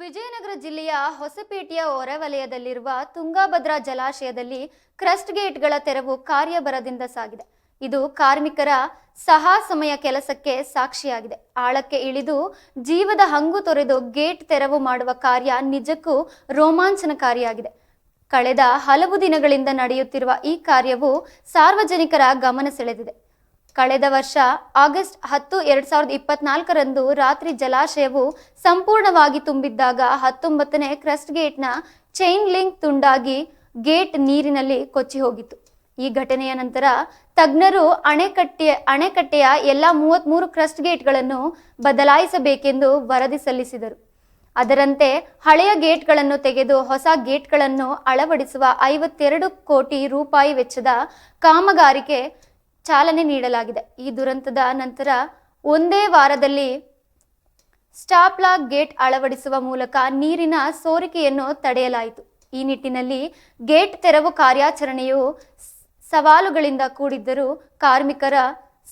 ವಿಜಯನಗರ ಜಿಲ್ಲೆಯ ಹೊಸಪೇಟೆಯ ಹೊರವಲಯದಲ್ಲಿರುವ ತುಂಗಾಭದ್ರಾ ಜಲಾಶಯದಲ್ಲಿ ಕ್ರಸ್ಟ್ ಗೇಟ್ಗಳ ತೆರವು ಕಾರ್ಯಭರದಿಂದ ಸಾಗಿದೆ. ಇದು ಕಾರ್ಮಿಕರ ಸಹಾಸಮಯ ಕೆಲಸಕ್ಕೆ ಸಾಕ್ಷಿಯಾಗಿದೆ. ಆಳಕ್ಕೆ ಇಳಿದು ಜೀವದ ಹಂಗು ತೊರೆದು ಗೇಟ್ ತೆರವು ಮಾಡುವ ಕಾರ್ಯ ನಿಜಕ್ಕೂ ರೋಮಾಂಚನಕಾರಿಯಾಗಿದೆ. ಕಳೆದ ಹಲವು ದಿನಗಳಿಂದ ನಡೆಯುತ್ತಿರುವ ಈ ಕಾರ್ಯವು ಸಾರ್ವಜನಿಕರ ಗಮನ ಸೆಳೆದಿದೆ. ಕಳೆದ ವರ್ಷ ಆಗಸ್ಟ್ ಹತ್ತು ಎರಡ್ ಸಾವಿರದ ಇಪ್ಪತ್ನಾಲ್ಕರಂದು ರಾತ್ರಿ ಜಲಾಶಯವು ಸಂಪೂರ್ಣವಾಗಿ ತುಂಬಿದ್ದಾಗ ಹತ್ತೊಂಬತ್ತನೇ ಕ್ರಸ್ಟ್ ಗೇಟ್ನ ಚೈನ್ ಲಿಂಕ್ ತುಂಡಾಗಿ ಗೇಟ್ ನೀರಿನಲ್ಲಿ ಕೊಚ್ಚಿ ಹೋಗಿತ್ತು. ಈ ಘಟನೆಯ ನಂತರ ತಜ್ಞರು ಅಣೆಕಟ್ಟೆ, ಅಣೆಕಟ್ಟೆಯ ಎಲ್ಲ ಮೂವತ್ತ್ಮೂರು ಕ್ರಸ್ಟ್ ಗೇಟ್ಗಳನ್ನು ಬದಲಾಯಿಸಬೇಕೆಂದು ವರದಿ ಸಲ್ಲಿಸಿದರು. ಅದರಂತೆ ಹಳೆಯ ಗೇಟ್ಗಳನ್ನು ತೆಗೆದು ಹೊಸ ಗೇಟ್ಗಳನ್ನು ಅಳವಡಿಸುವ ಐವತ್ತೆರಡು ಕೋಟಿ ರೂಪಾಯಿ ವೆಚ್ಚದ ಕಾಮಗಾರಿಗೆ ಚಾಲನೆ ನೀಡಲಾಗಿದೆ. ಈ ದುರಂತದ ನಂತರ ಒಂದೇ ವಾರದಲ್ಲಿ ಸ್ಟಾಪ್ಲಾಕ್ ಗೇಟ್ ಅಳವಡಿಸುವ ಮೂಲಕ ನೀರಿನ ಸೋರಿಕೆಯನ್ನು ತಡೆಯಲಾಯಿತು. ಈ ನಿಟ್ಟಿನಲ್ಲಿ ಗೇಟ್ ತೆರವು ಕಾರ್ಯಾಚರಣೆಯು ಸವಾಲುಗಳಿಂದ ಕೂಡಿದ್ದರೂ ಕಾರ್ಮಿಕರ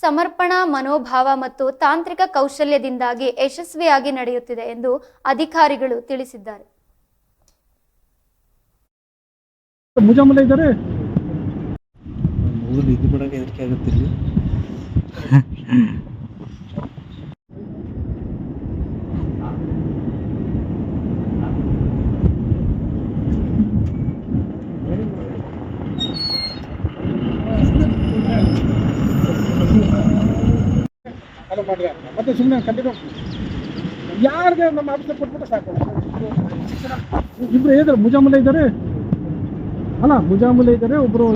ಸಮರ್ಪಣಾ, ಮನೋಭಾವ ಮತ್ತು ತಾಂತ್ರಿಕ ಕೌಶಲ್ಯದಿಂದಾಗಿ ಯಶಸ್ವಿಯಾಗಿ ನಡೆಯುತ್ತಿದೆ ಎಂದು ಅಧಿಕಾರಿಗಳು ತಿಳಿಸಿದ್ದಾರೆ. ಮೂರು ಇದು ಬಿಡೋಕೆ ಹೆದರಿಕೆ ಆಗುತ್ತೆ ಇಲ್ಲಿ. ಅಲ್ಲ ಮಾಡ್ರಿ ಮತ್ತೆ ಸುಮ್ಮನೆ ಕಂಟಿನ್ಯೂ ಯಾರಿಗೆ ನಮ್ಮ ಆಫೀಸಲ್ಲಿ ಕೊಟ್ಬಿಟ್ಟು ಸಾಕು. ಇಬ್ರು ಇದ್ದಾರೆ ಮುಜಾಮಲ ಇದ್ದಾರೆ. ಅಲ್ಲ ಮುಜಾಮಲ ಇದ್ದಾರೆ, ಒಬ್ರು